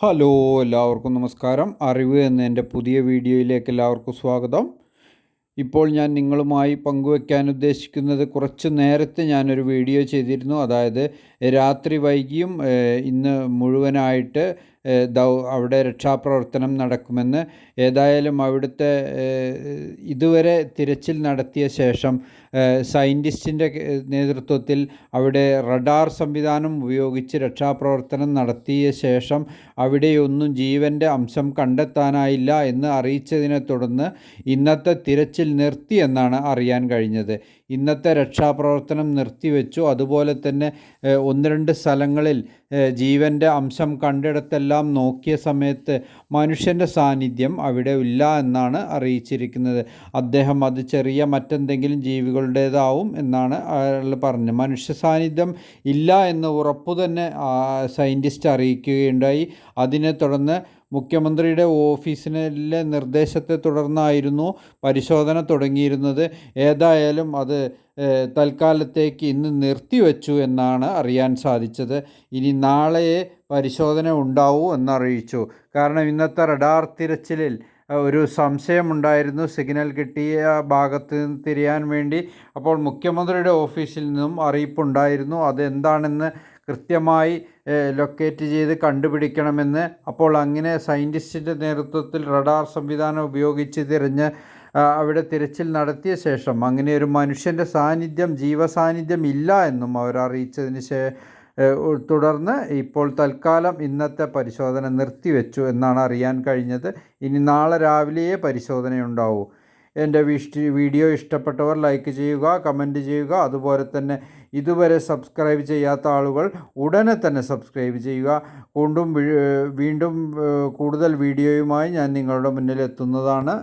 Hello എല്ലാവർക്കും നമസ്കാരം. അറിവ് എന്ന എന്റെ പുതിയ വീഡിയോയിലേക്ക് എല്ലാവർക്കും സ്വാഗതം. ഇപ്പോൾ ഞാൻ നിങ്ങളുമായി പങ്കുവയ്ക്കാൻ ഉദ്ദേശിക്കുന്നത് കുറച്ച് നേരത്തെ ഞാനൊരു വീഡിയോ ചെയ്തിരുന്നു. അതായത് രാത്രി വൈകിയും ഇന്ന് മുഴുവനായിട്ട് ദൗ അവിടെ രക്ഷാപ്രവർത്തനം നടക്കുമെന്ന് ഏതായാലും അവിടുത്തെ ഇതുവരെ തിരച്ചിൽ നടത്തിയ ശേഷം സയന്റിസ്റ്റിന്റെ നേതൃത്വത്തിൽ അവിടെ റഡാർ സംവിധാനം ഉപയോഗിച്ച് രക്ഷാപ്രവർത്തനം നടത്തിയ ശേഷം അവിടെയൊന്നും ജീവന്റെ അംശം കണ്ടെത്താനായില്ല എന്ന് അറിയിച്ചതിനെ തുടർന്ന് ഇന്നത്തെ തിരച്ചിൽ നിർത്തി എന്നാണ് അറിയാൻ കഴിഞ്ഞത്. ഇന്നത്തെ രക്ഷാപ്രവർത്തനം നിർത്തിവെച്ചു. അതുപോലെ തന്നെ ഒന്ന് രണ്ട് സ്ഥലങ്ങളിൽ ജീവന്റെ അംശം കണ്ടിടത്തെല്ലാം നോക്കിയ സമയത്ത് മനുഷ്യന്റെ സാന്നിധ്യം അവിടെ ഇല്ല എന്നാണ് അറിയിച്ചിരിക്കുന്നത്. അദ്ദേഹം അത് ചെറിയ മറ്റെന്തെങ്കിലും ജീവികളുടേതാവും എന്നാണ് അയാൾ പറഞ്ഞത്. മനുഷ്യ സാന്നിധ്യം ഇല്ല എന്ന് ഉറപ്പു തന്നെ സയന്റിസ്റ്റ് അറിയിക്കുകയുണ്ടായി. അതിനെ തുടർന്ന് മുഖ്യമന്ത്രിയുടെ ഓഫീസിലെ നിർദ്ദേശത്തെ തുടർന്നായിരുന്നു പരിശോധന തുടങ്ങിയിരുന്നത്. ഏതായാലും അത് തൽക്കാലത്തേക്ക് ഇന്ന് നിർത്തിവെച്ചു എന്നാണ് അറിയാൻ സാധിച്ചത്. ഇനി നാളെ പരിശോധന ഉണ്ടാവൂ എന്നറിയിച്ചു. കാരണം ഇന്നത്തെ റഡാർ തിരച്ചിലിൽ ഒരു സംശയമുണ്ടായിരുന്നു. സിഗ്നൽ കിട്ടിയ ഭാഗത്ത് നിന്ന് തിരിയാൻ വേണ്ടി. അപ്പോൾ മുഖ്യമന്ത്രിയുടെ ഓഫീസിൽ നിന്നും അറിയിപ്പുണ്ടായിരുന്നു. അതെന്താണെന്ന് കൃത്യമായി ലൊക്കേറ്റ് ചെയ്ത് കണ്ടുപിടിക്കണമെന്ന് അപ്പോൾ അങ്ങനെ സയന്റിസ്റ്റിന്റെ നേതൃത്വത്തിൽ റഡാർ സംവിധാനം ഉപയോഗിച്ച് തിരഞ്ഞ് അവിടെ തിരച്ചിൽ നടത്തിയ ശേഷം അങ്ങനെ ഒരു മനുഷ്യന്റെ സാന്നിധ്യം ജീവസാന്നിധ്യം ഇല്ല എന്നും അവർ അറിയിച്ചതിന് ശേ തുടർന്ന് ഇപ്പോൾ തൽക്കാലം ഇന്നത്തെ പരിശോധന നിർത്തിവെച്ചു എന്നാണ് അറിയാൻ കഴിഞ്ഞത്. ഇനി നാളെ രാവിലെയേ പരിശോധനയുണ്ടാവൂ. എന്റെ വീഡിയോ ഇഷ്ടപ്പെട്ടവർ ലൈക്ക് ചെയ്യുക കമന്റ് ചെയ്യുക. അതുപോലെ തന്നെ ഇതുവരെ സബ്സ്ക്രൈബ് ചെയ്യാത്ത ആളുകൾ ഉടനെ തന്നെ സബ്സ്ക്രൈബ് ചെയ്യുക. കൊണ്ടും വീണ്ടും കൂടുതൽ വീഡിയോയുമായി ഞാൻ നിങ്ങളുടെ മുന്നിൽ എത്തുന്നതാണ്.